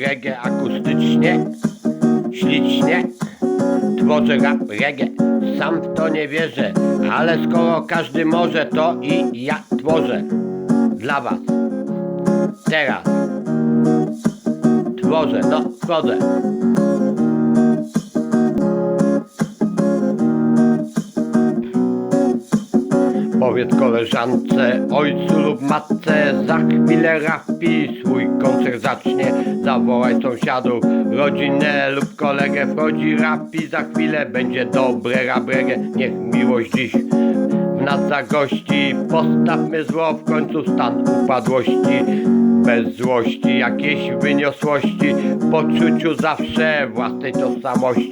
reggae akustycznie, ślicznie. Tworzę rap reggae, sam w to nie wierzę, ale skoro każdy może, to i ja tworzę dla was. Teraz tworzę, no wchodzę. Powiedz koleżance, ojcu lub matce, za chwilę rapi swój koncert zacznie. Zawołaj sąsiadów, rodzinę lub kolegę, wchodzi rapi, za chwilę będzie dobre rabrege. Niech miłość dziś w nas zagości, postawmy zło w końcu stan upadłości. Bez złości, jakiejś wyniosłości, w poczuciu zawsze własnej tożsamości.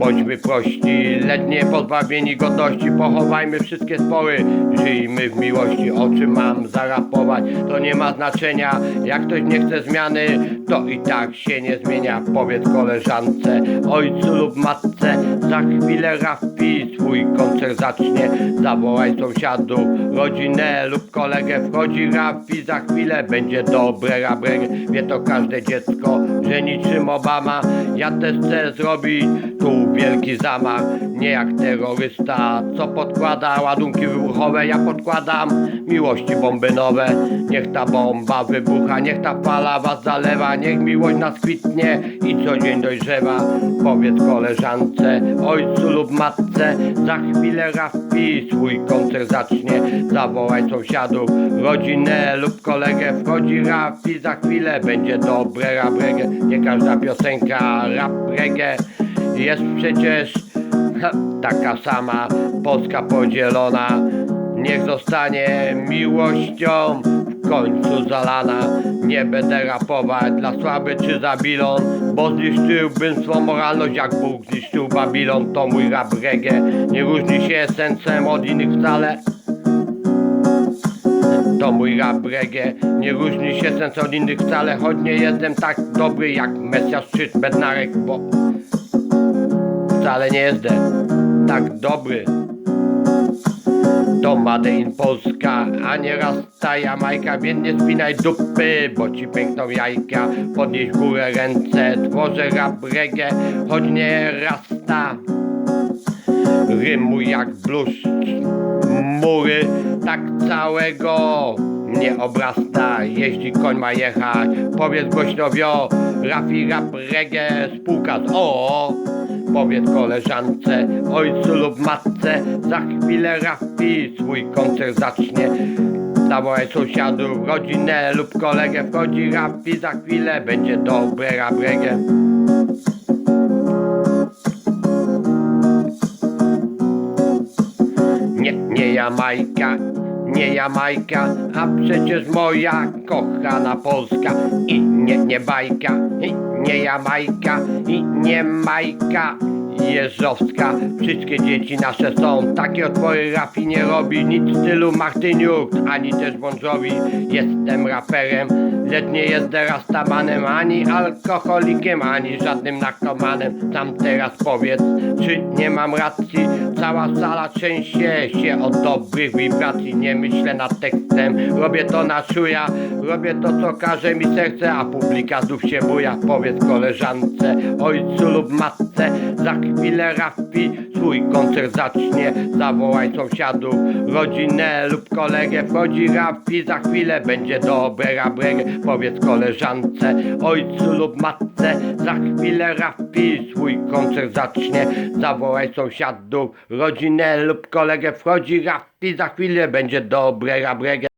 Bądźmy prości, lecz pozbawieni godności. Pochowajmy wszystkie spory, żyjmy w miłości. O czym mam zarapować, to nie ma znaczenia. Jak ktoś nie chce zmiany, to i tak się nie zmienia. Powiedz koleżance, ojcu lub matce Za chwilę rapi swój koncert zacznie. Zawołaj sąsiadów, rodzinę lub kolegę. Wchodzi rapi, za chwilę będzie dobre rabrege Wie to każde dziecko, że niczym Obama. Ja też chcę zrobić tu wielki zamach Nie jak terrorysta, co podkłada ładunki wybuchowe? Ja podkładam miłości bomby nowe. Niech ta bomba wybucha, niech ta fala was zalewa. Niech miłość nas kwitnie i co dzień dojrzewa. Powiedz koleżance, ojcu lub matce Za chwilę rapi swój koncert zacznie. Zawołaj sąsiadów, rodzinę lub kolegę. Wchodzi rapi, za chwilę będzie dobre rap reggae Nie każda piosenka rap reggae jest przecież taka sama Polska podzielona. Niech zostanie miłością w końcu zalana. Nie będę rapować dla słaby czy za bilon Bo zniszczyłbym swą moralność jak Bóg zniszczył Babilon. To mój rap reggae Nie różni się sensem od innych wcale. To mój rap reggae Nie różni się sens od innych wcale Choć nie jestem tak dobry jak Mesjasz czy Bednarek Bo wcale nie jestem tak dobry. To Made in Polska, a nie rasta Jamajka Więc nie spinaj dupy, bo ci pękną jajka Podnieś górę ręce, tworzę rap reggae Choć nie rasta. Rymuj jak bluszcz mury Tak całego mnie obrasta. Jeździ koń ma jechać Powiedz głośno wio Rafi rap reggae spółka z o Powiedz koleżance, ojcu lub matce Za chwilę rafi swój koncert zacznie. Zawołaj sąsiadów, rodzinę lub kolegę Wchodzi rapi, za chwilę będzie dobre rap reggae Nie, nie Jamajka, nie Jamajka, a przecież moja kochana Polska. I nie, nie bajka, i nie Jamajka, i nie Majka Jeżowska. Wszystkie dzieci nasze są takie otwory rafi nie robi, nic w stylu Martyniuk, ani też Bądżowi. Jestem raperem, lecz nie jestem rastamanem, ani alkoholikiem, ani żadnym narkomanem. Sam teraz powiedz, czy nie mam racji? Cała sala trzęsie się od dobrych wibracji. Nie myślę nad tekstem, robię to na szuja, robię to co każe mi serce, a publika znów się buja. Powiedz koleżance, ojcu lub matce, za chwilę rafi swój koncert zacznie. Zawołaj sąsiadów, rodzinę lub kolegę, wchodzi rafi, za chwilę będzie dobre rap reggae. Powiedz koleżance, ojcu lub matce, za chwilę rafi swój koncert zacznie. Zawołaj sąsiadów, rodzinę lub kolegę, wchodzi rafi, za chwilę będzie dobre rap reggae.